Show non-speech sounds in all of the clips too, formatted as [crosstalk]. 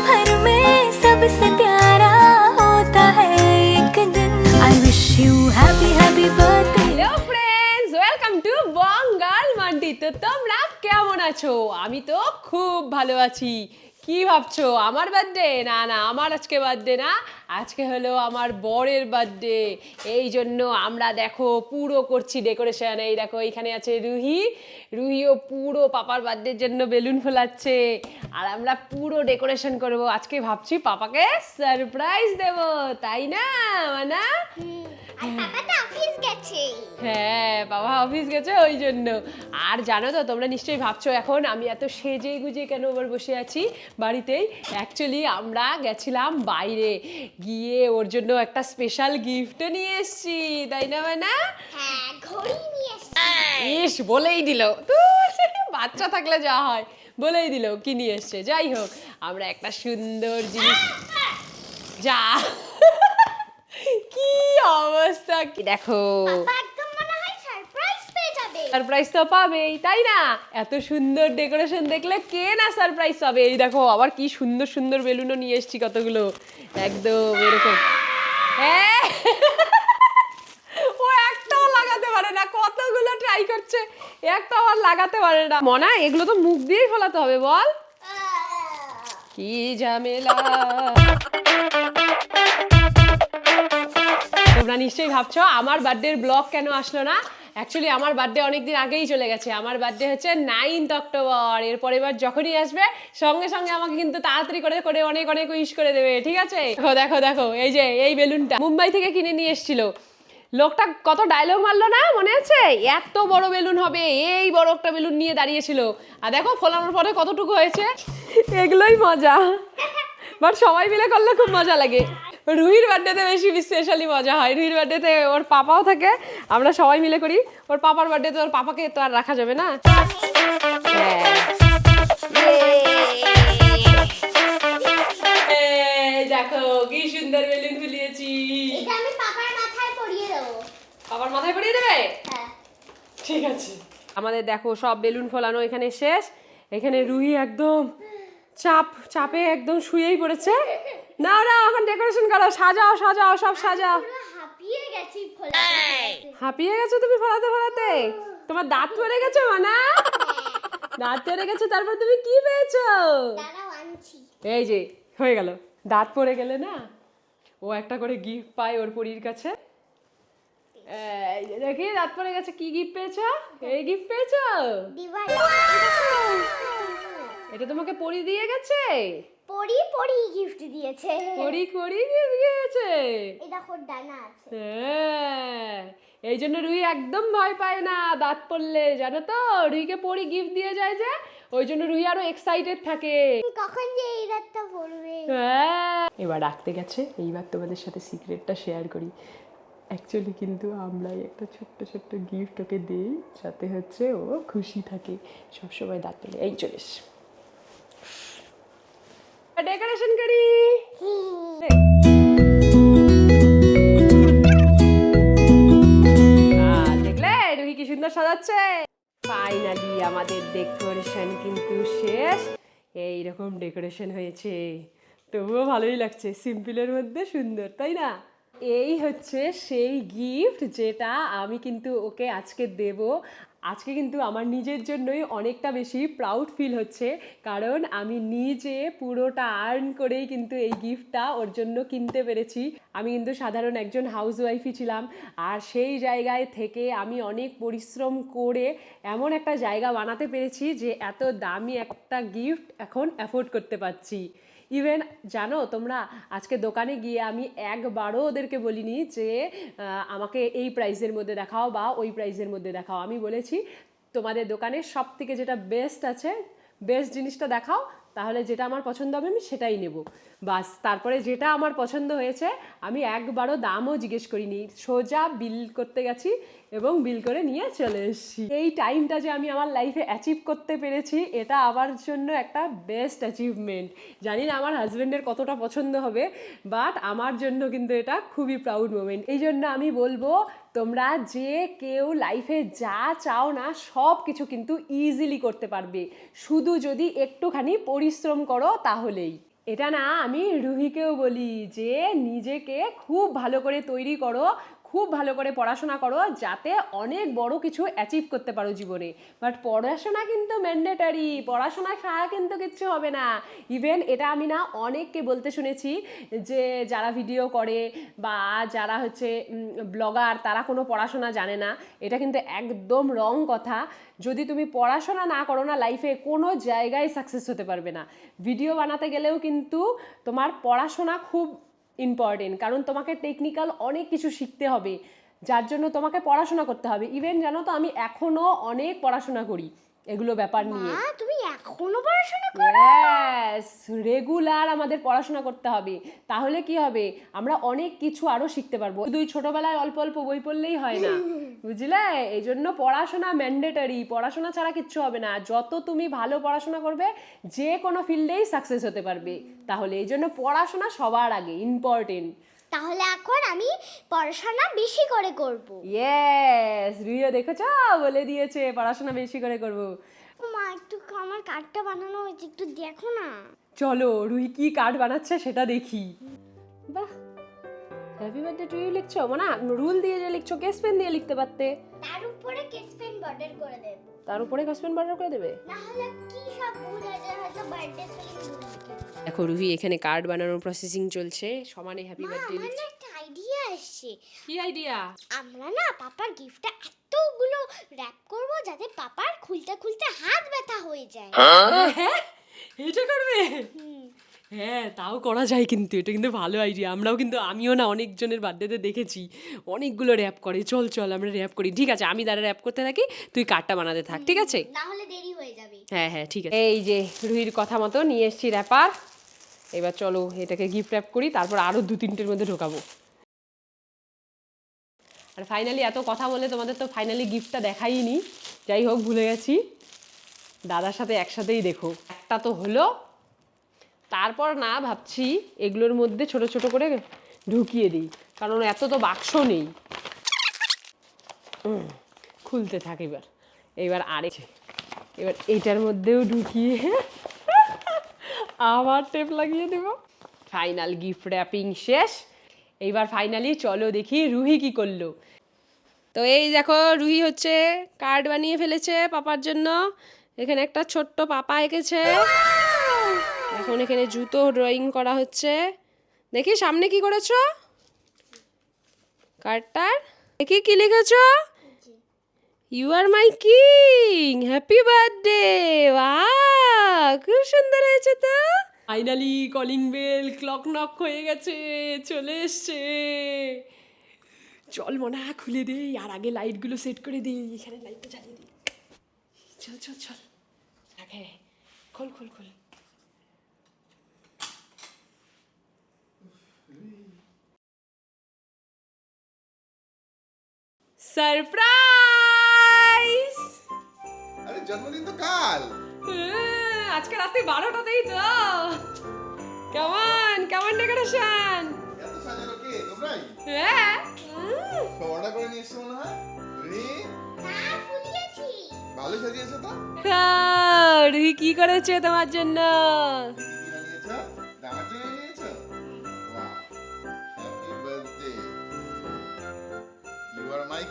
भर में सबसे प्यारा होता है एक दिन I wish you happy happy birthday hello friends welcome to Bangal Mandi তো তোমরা কেমন আছো আমি তো খুব ভালো আছি কি ভাবছ? আমার বার্থডে না না, আমার আজকে বার্থডে না। আজকে হলো আমার বরের বার্থডে এই জন্য আমরা দেখো পুরো করছি ডেকোরেশন এই দেখো, এখানে আছে রুহি। রুহিও পুরো পাপার বার্থডের জন্য বেলুন ফোলাচ্ছে। আর আমরা পুরো ডেকোরেশন করব। আজকে ভাবছি পাপাকে সারপ্রাইজ দেব, তাই না, মানা? আর পাপা তো অফিস গেছে। হ্যাঁ বাবা অফিস গেছে ওই জন্য। আর জানো তো তোমরা নিশ্চয়ই ভাবছ এখন আমি এত সেজে গুজে কেন আবার বসে আছি বাড়িতেই? অ্যাকচুয়ালি আমরা গেছিলাম বাইরে। গিয়ে ওর জন্য একটা স্পেশাল গিফটও নিয়ে এসেছি তাই না না হ্যাঁ ঘড়ি নিয়ে এসেছি। ইস বলেই দিল। বাচ্চা থাকলে যা হয় বলেই দিল কি নিয়ে এসছে। যাই হোক আমরা একটা সুন্দর জিনিস যা। অবস্থা কি? দেখো। সারপ্রাইজ তো পাবেই তাই না? এত সুন্দর ডেকোরেশন দেখলে কে না সারপ্রাইজ পাবে? এই দেখো আবার কি সুন্দর সুন্দর বেলুনও নিয়ে এসেছি কতগুলো। একদম এরকম। হ্যাঁ। ও একটাও লাগাতে পারে না কতগুলো ট্রাই করছে। একটা আবার লাগাতে পারে না। মনা এগুলো তো মুখ দিয়েই ফলাতে হবে বল। কি ঝামেলা। তোমরা নিশ্চয়ই ভাবছ, আমার বার্থডের ব্লগ কেন আসলো না? অ্যাকচুয়ালি আমার বার্থডে অনেক দিন আগেই চলে গেছে। আমার বার্থডে হচ্ছে নাইনথ অক্টোবর এরপর এবার যখনই আসবে, সঙ্গে সঙ্গে আমাকে কিন্তু তাড়াতাড়ি করে করে অনেক অনেক উইশ করে দেবে, ঠিক আছে? দেখো দেখো দেখো, এই যে, এই বেলুনটা মুম্বাই থেকে কিনে নিয়ে এসেছিল। লোকটা কত ডায়লগ মারলো না, মনে আছে? এত বড় বেলুন হবে, এই বড় একটা বেলুন নিয়ে দাঁড়িয়েছিল। আর দেখো, ফোলানোর পরে কতটুকু হয়েছে? এগুলোই মজা। বাট সবাই মিলে করলে খুব মজা লাগে। রুহির বার্থডেতে বেশি স্পেশালি মজা হয়। রুহির বার্থডেতে ওর পাপাও থাকে আমরা সবাই মিলে করি। ওর পাপার বার্থডেতে ওর পাপাকে তো আর রাখা যাবে না। দেখো কি সুন্দর বেলুন ফুলিয়েছি। এটা আমি পাপার মাথায় পরিয়ে দেবো। পাপার মাথায় পরিয়ে দেবে? হ্যাঁ। ঠিক আছে। আমাদের দেখো সব বেলুন ফোলানো এখানে শেষ। এখানে রুহি একদম চাপ চাপে একদম শুয়েই পড়েছে। না না এখন ডেকোরেশন করো সাজাও সাজাও সব সাজাও। হাঁপিয়ে গেছি ফোলাতে হাঁপিয়ে গেছো তুমি ফলাতে ফলাতে? তোমার দাঁত পড়ে গেছে মানা? দাঁত পড়ে গেছে তারপর তুমি কি পেয়েছ? এই যে হয়ে গেল। দাঁত পড়ে গেলে না ও একটা করে গিফট পায় ওর পরীর কাছে। এই দেখি দাঁত পড়ে গেছে কি গিফট পেয়েছ? এই গিফট পেয়েছ? এটা তোমাকে পরি দিয়ে গেছে? পরি পরি গিফট দিয়েছে। পরি করি গিফট দিয়েছে। এই দেখো ডানা আছে। হ্যাঁ এই জন্য রুই একদম ভয় পায় না দাঁত পড়লে জানো তো? রুইকে পরি গিফট দিয়ে যায় যে ওই জন্য রুই আরও এক্সাইটেড থাকে। কখন যে এই রাতটা পড়বে? হ্যাঁ। এবার ডাকতে গেছে এইবার তোমাদের সাথে সিক্রেটটা শেয়ার করি। অ্যাকচুয়ালি কিন্তু আমরাই একটা ছোট্ট ছোট্ট গিফট ওকে দিই যাতে হচ্ছে ও খুশি থাকে। সবসময় দাঁত পেলে এই চলিস আমাদের ডেকোরেশন কিন্তু শেষ। এই রকম ডেকোরেশন হয়েছে। তবুও ভালোই লাগছে। সিম্পলের মধ্যে সুন্দর, তাই না? এই হচ্ছে সেই গিফট যেটা আমি কিন্তু ওকে আজকে দেব। আজকে কিন্তু আমার নিজের জন্যই অনেকটা বেশি প্রাউড ফিল হচ্ছে। কারণ আমি নিজে পুরোটা আর্ন করেই কিন্তু এই গিফটটা ওর জন্য কিনতে পেরেছি। আমি কিন্তু সাধারণ একজন হাউস ওয়াইফই ছিলাম। আর সেই জায়গায় থেকে আমি অনেক পরিশ্রম করে এমন একটা জায়গা বানাতে পেরেছি যে এত দামি একটা গিফট এখন অ্যাফোর্ড করতে পারছি। ইভেন জানো, তোমরা আজকে দোকানে গিয়ে আমি একবারও ওদেরকে বলিনি যে আমাকে এই প্রাইসের মধ্যে দেখাও বা ওই প্রাইসের মধ্যে দেখাও। আমি বলেছি, তোমাদের দোকানে সব থেকে যেটা বেস্ট আছে বেস্ট জিনিসটা দেখাও, তাহলে যেটা আমার পছন্দ হবে আমি সেটাই নেব। বাস, তারপরে যেটা আমার পছন্দ হয়েছে, আমি একবারও দামও জিজ্ঞেস করিনি। সোজা বিল করতে গেছি এবং বিল করে নিয়ে চলে এসেছি। এই টাইমটা যে আমি আমার লাইফে অ্যাচিভ করতে পেরেছি, এটা আমার জন্য একটা বেস্ট অ্যাচিভমেন্ট জানি না আমার হাজব্যান্ডের কতটা পছন্দ হবে বাট আমার জন্য কিন্তু এটা খুবই প্রাউড মোমেন্ট এই জন্য আমি বলব, তোমরা যে কেউ লাইফে যা চাও না, সব কিছু কিন্তু ইজিলি করতে পারবে। শুধু যদি একটুখানি পরিশ্রম করো, তাহলেই। এটা না আমি রুহিকেও বলি যে, নিজেকে খুব ভালো করে তৈরি করো খুব ভালো করে পড়াশোনা করো যাতে অনেক বড় কিছু অ্যাচিভ করতে পারো জীবনে। বাট পড়াশোনা কিন্তু ম্যান্ডেটারি পড়াশোনা ছাড়া কিন্তু কিচ্ছু হবে না। ইভেন এটা আমি না অনেককে বলতে শুনেছি যে, যারা ভিডিও করে বা যারা হচ্ছে ব্লগার তারা কোনো পড়াশোনা জানে না। এটা কিন্তু একদম রং কথা। যদি তুমি পড়াশোনা না করো না লাইফে কোনো জায়গায় সাকসেস হতে পারবে না। ভিডিও বানাতে গেলেও কিন্তু তোমার পড়াশোনা খুব ইম্পর্টেন্ট কারণ তোমাকে টেকনিক্যাল অনেক কিছু শিখতে হবে, যার জন্য তোমাকে পড়াশোনা করতে হবে। ইভেন জানো তো, আমি এখনও অনেক পড়াশোনা করি। এগুলো ব্যাপার নিয়ে। মা তুমি এখনও পড়াশোনা ব্যাস রেগুলার আমাদের পড়াশোনা করতে হবে। তাহলে কি হবে? আমরা অনেক কিছু আরও শিখতে পারব। দুই ছোটবেলায় অল্প অল্প বই পড়লেই হয় না। [laughs] বুঝলে? এই জন্য পড়াশোনা ম্যান্ডেটারি পড়াশোনা ছাড়া কিচ্ছু হবে না। যত তুমি ভালো পড়াশোনা করবে যে কোনো ফিল্ডেই সাকসেস হতে পারবে। তাহলে এই জন্য পড়াশোনা সবার আগে ইম্পর্টেন্ট তাহলে এখন আমি পড়াশোনা বেশি করে করব। ইয়েস রুইও দেখেছ? বলে দিয়েছে পড়াশোনা বেশি করে করব। মা একটু আমার কার্ডটা বানানো হয়েছে একটু দেখো না। চলো রুই কি কার্ড বানাচ্ছে সেটা দেখি। বাহ হ্যাপি বার্থডে টু ইউ লিখছো? মানে রুল দিয়ে যে লিখছো কেস পেন দিয়ে লিখতে পারতে। তার উপরে কেস পেন বর্ডার করে দেব। তার উপরে কেস পেন বর্ডার করে দেবে? না হলে কি সব ভুল হয়ে যায় হয়তো বার্থডে ফিলিং দেখো রুহি এখানে কার্ড বানানোর প্রসেসিং চলছে। সমানে হ্যাপি বার্থডে একটা আইডিয়া আসছে। কি আইডিয়া আমরা না পাপার গিফটটা এতগুলো র্যাপ করব যাতে পাপার খুলতে খুলতে হাত ব্যথা হয়ে যায়। হ্যাঁ? এটা করবে? হ্যাঁ তাও করা যায় কিন্তু এটা কিন্তু ভালো আইডিয়া আমরাও কিন্তু আমিও না অনেকজনের বার্থডেতে দেখেছি অনেকগুলো র্যাপ করে। চল চল আমরা র্যাপ করি। ঠিক আছে আমি দ্বারা র্যাপ করতে থাকি তুই কার্ডটা বানাতে থাক ঠিক আছে? না হলে দেরি হয়ে যাবে। হ্যাঁ হ্যাঁ ঠিক আছে। এই যে রুহির কথা মতো নিয়ে এসেছি র্যাপার এবার চলো এটাকে গিফট র্যাপ করি তারপর আরও দু তিনটের মধ্যে ঢোকাবো। আর ফাইনালি এত কথা বলে তোমাদের তো ফাইনালি গিফটটা দেখাইনি। যাই হোক ভুলে গেছি। দাদার সাথে একসাথেই দেখো। একটা তো হলো তারপর না ভাবছি এগুলোর মধ্যে ছোট ছোট করে ঢুকিয়ে দিই, কারণ এত তো বাক্স নেই। খুলতে থাক এবার। এবার আরেক এবার এইটার মধ্যেও ঢুকিয়ে আবার টেপ লাগিয়ে দেব। ফাইনাল গিফট র্যাপিং শেষ। এইবার ফাইনালি চলো দেখি রুহি কি করল। তো এই দেখো, রুহি হচ্ছে কার্ড বানিয়ে ফেলেছে পাপার জন্য। এখানে একটা ছোট্ট পাপা এঁকেছে। এখন এখানে জুতো ড্রয়িং করা হচ্ছে। দেখি সামনে কি করেছ? কার্ডটার। দেখি কি লিখেছো? You are my king happy birthday খুব সুন্দর হয়েছে তো। Finally calling bell clock knock হয়ে গেছে, চলে এসছে। চল মনে, খুলে দিই, আর আগে লাইটগুলো সেট করে দিই, এখানে লাইটটা জ্বালিয়ে দিই। চল চল চল। আগে, খোল খোল খোল। সারপ্রাইজ আরে জন্মদিন তো কাল। হ্যাঁ, আজকে রাতে বারোটাতেই তো। কেমন কেমন ডেকোরেশন এত সাজানো কে? তোমরাই? হ্যাঁ। অর্ডার করে নিয়ে এসছো মনে হয়? রে হ্যাঁ ফুলিয়েছি। ভালো সাজিয়েছো তো? হ্যাঁ, রুহি কি করেছে তোমার জন্য?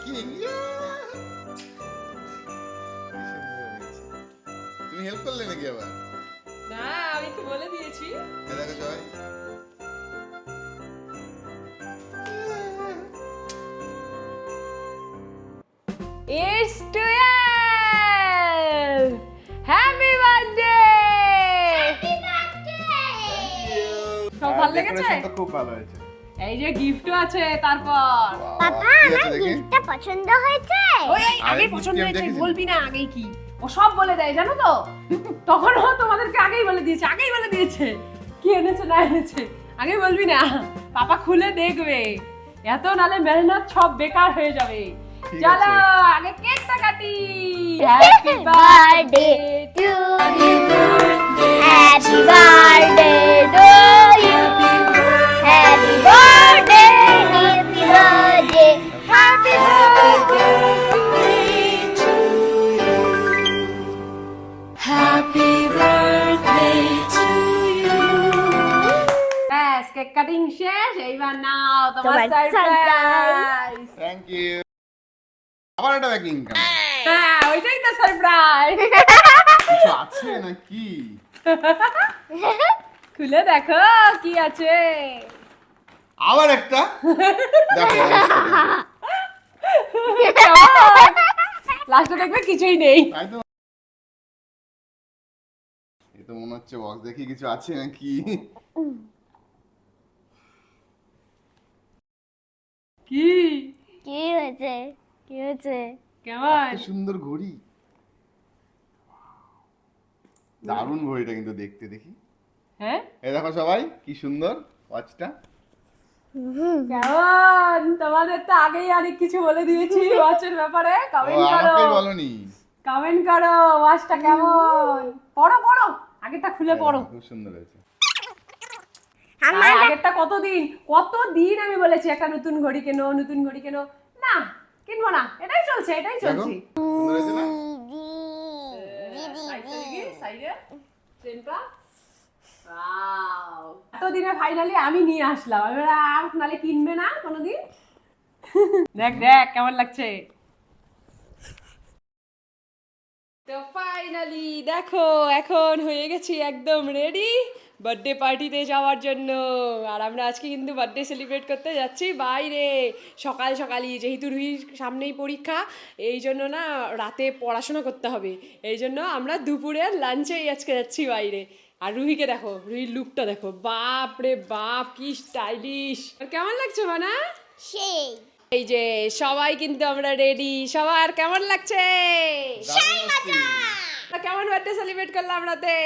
কিং তুমি হেল্প করলে নাকি আবার? না আমি তো বলে দিয়েছি। দেখো সবাই। It's 12! Happy birthday! সব ভালো লেগেছে? খুব ভালো হয়েছে। এই যে গিফটও আছে তারপর। পাপা আমার গিফটটা পছন্দ হয়েছে। ওই gift পছন্দ হয়েছে বলবি না আগেই কি। ও সব বলে দেয় জানো তো? তখন ও তোমাদেরকে আগেই বলে দিয়েছে আগেই বলে দিয়েছে। কি এনেছে না এনেছে আগে বলবি না। পাপা খুলে দেখবে। এত নালে মেহনত সব বেকার হয়ে যাবে। চলো আগে কেকটা কাটি। Happy birthday to you happy birthday খুলে দেখো কি আছে? আবার একটা? দেখো লাস্টে দেখবে কিছুই নেই। এ তো মনে হচ্ছে বক্স দেখি কিছু আছে নাকি? কি? কি হয়েছে? কি হয়েছে? কেমন? সুন্দর ঘড়ি। দারুণ ঘড়িটা কিন্তু দেখতে দেখি। হ্যাঁ? এই দেখো সবাই কি সুন্দর ওয়াচটা। কেমন? তোমাদের তো আগেই অনেক কিছু বলে দিয়েছি [laughs] ওয়াচের ব্যাপারে। কমেন্ট করো। বলনি। কমেন্ট করো ওয়াচটা কেমন? পড়ো পড়ো। আগেরটা খুলে পড়ো। খুব সুন্দর হয়েছে। আর আগেরটা কতদিন? কতদিন আমি বলেছি একটা নতুন ঘড়ি কেনো নতুন ঘড়ি কেনো। না কিনবো না। এটাই চলছে এটাই চলছে। সাইডে, ট্রেনটা! এতদিনে ফাইনালি আমি নিয়ে আসলাম। আমি আর নালে কিনবে না কোনোদিন? [laughs] দেখ দেখ কেমন লাগছে? তো ফাইনালি দেখো, এখন হয়ে গেছি একদম রেডি বার্থডে পার্টিতে যাওয়ার জন্য। আর আমরা আজকে কিন্তু বার্থডে সেলিব্রেট করতে যাচ্ছি বাইরে। সকাল সকালই, যেহেতু রুহির সামনেই পরীক্ষা, এই জন্য না রাতে পড়াশোনা করতে হবে। এই জন্য আমরা দুপুরের লাঞ্চেই আজকে যাচ্ছি বাইরে। আর রুহিকে দেখো, রুহির লুকটা দেখো। বাপ রে বাপ, কি স্টাইলিশ আর কেমন লাগছে মানা? সেই। এই যে সবাই কিন্তু আমরা রেডি সবার কেমন লাগছে? কেমন বার্থডে সেলিব্রেট করলাম রাতে?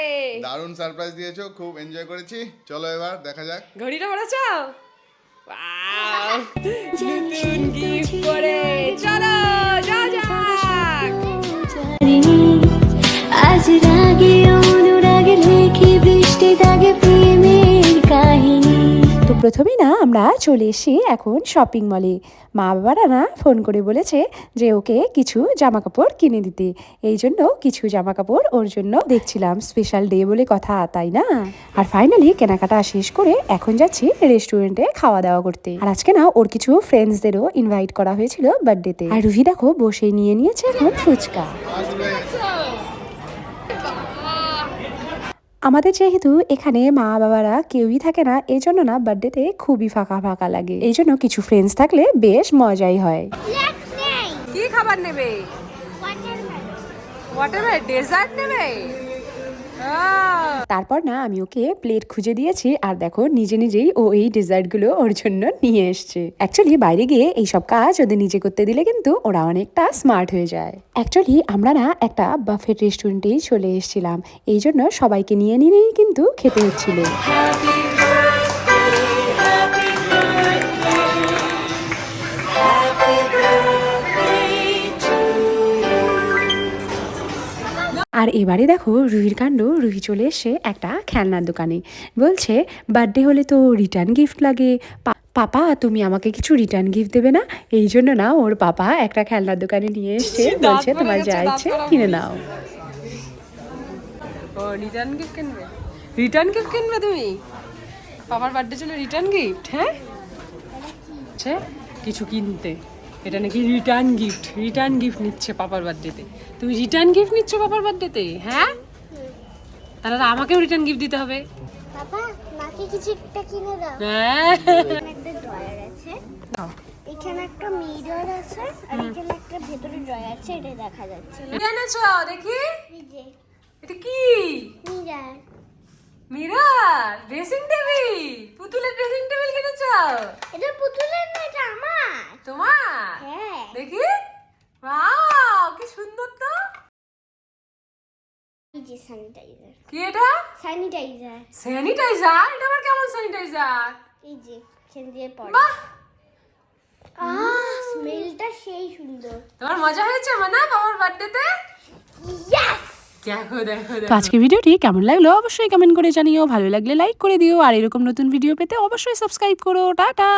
দারুণ সারপ্রাইজ দিয়েছ খুব এনজয় করেছি। চলো এবার দেখা যাক। ঘড়িটা পড়েছ [laughs] নতুন গিফট করে চলো যা যাক। আজ রাগে তো প্রথমেই না আমরা চলে এসি এখন শপিং মলে মা বাবারা না ফোন করে বলেছে যে ওকে কিছু জামা কাপড় কিনে দিতে। এই জন্য কিছু জামা কাপড় ওর জন্য দেখছিলাম। স্পেশাল ডে বলে কথা, তাই না? আর ফাইনালি কেনাকাটা শেষ করে এখন যাচ্ছি রেস্টুরেন্টে খাওয়া দাওয়া করতে। আর আজকে না ওর কিছু ফ্রেন্ডসদেরও ইনভাইট করা হয়েছিল বার্থডেতে আর রুহি দেখো বসে নিয়ে নিয়েছে এখন ফুচকা। আমাদের যেহেতু এখানে মা বাবারা কেউই থাকে না এই জন্য না বার্থডেতে খুবই ফাঁকা ফাঁকা লাগে। এই জন্য কিছু ফ্রেন্ডস থাকলে বেশ মজাই হয়। কি খাবার নেবে? ওয়াটার ডেজার্ট নেবে? তারপর না আমি ওকে প্লেট খুঁজে দিয়েছি আর দেখো নিজে নিজেই ও এই ডেজার্টগুলো ওর জন্য নিয়ে এসছে। অ্যাকচুয়ালি বাইরে গিয়ে এই সব কাজ ওদের নিজে করতে দিলে কিন্তু ওরা অনেকটা স্মার্ট হয়ে যায়। অ্যাকচুয়ালি আমরা না একটা বাফেট রেস্টুরেন্টেই চলে এসেছিলাম। এই জন্য সবাইকে নিয়ে নিয়েই কিন্তু খেতে হচ্ছিল। আর এবারে দেখো রুহির কাণ্ড রুহি চলে এসে একটা খেলনার দোকানে। বলছে বার্থডে হলে তো রিটার্ন গিফট লাগে। পাপা তুমি আমাকে কিছু রিটার্ন গিফট দেবে না? এই জন্য না ওর পাপা একটা খেলনার দোকানে নিয়ে এসছে। বলছে তোমার যা ইচ্ছে কিনে নাও। ও রিটার্ন গিফট কিনবে? রিটার্ন গিফট কিনবে তুমি? বাবার বার্থডের জন্য রিটার্ন গিফট হ্যাঁ কিছু কিনতে। এটা নাকি রিটার্ন গিফট রিটার্ন গিফট নিচ্ছে পাপার বার্থডেতে তুমি রিটার্ন গিফট নিচ্ছ পাপার বার্থডেতে হ্যাঁ? তাহলে তো আমাকেও রিটার্ন গিফট দিতে হবে। বাবা নাকি কিছু একটা কিনে দাও। হ্যাঁ। এখানে একটা ড্রয়ার আছে। দাও। এখানে একটা মিরর আছে আর এখানে একটা ভেতরে ড্রয়ার আছে এটা দেখা যাচ্ছে। না কি দেখি। এটা কি? মিরর। মিরর ড্রেসিং টেবিল পুতুলের ড্রেসিং টেবিল কিনেছো এটা পুতুলের না এটা আমার। তোমার? হ্যাঁ। দেখি। ওয়াও কি সুন্দর তো। যে স্যানিটাইজার কি এটা? স্যানিটাইজার স্যানিটাইজার এটা আবার কেমন স্যানিটাইজার এই যে এখান দিয়ে পড়ে। বাহ! আহ স্মেলটা সেই সুন্দর। তোমার মজা হয়েছে মানা বাবার বার্থডেতে ইয়েস তো আজকে ভিডিওটি কেমন লাগল অবশ্যই কমেন্ট করে জানিও। ভালো লাগলে লাইক করে দিও। আর এরকম নতুন ভিডিও পেতে অবশ্যই সাবস্ক্রাইব করো। টাটা।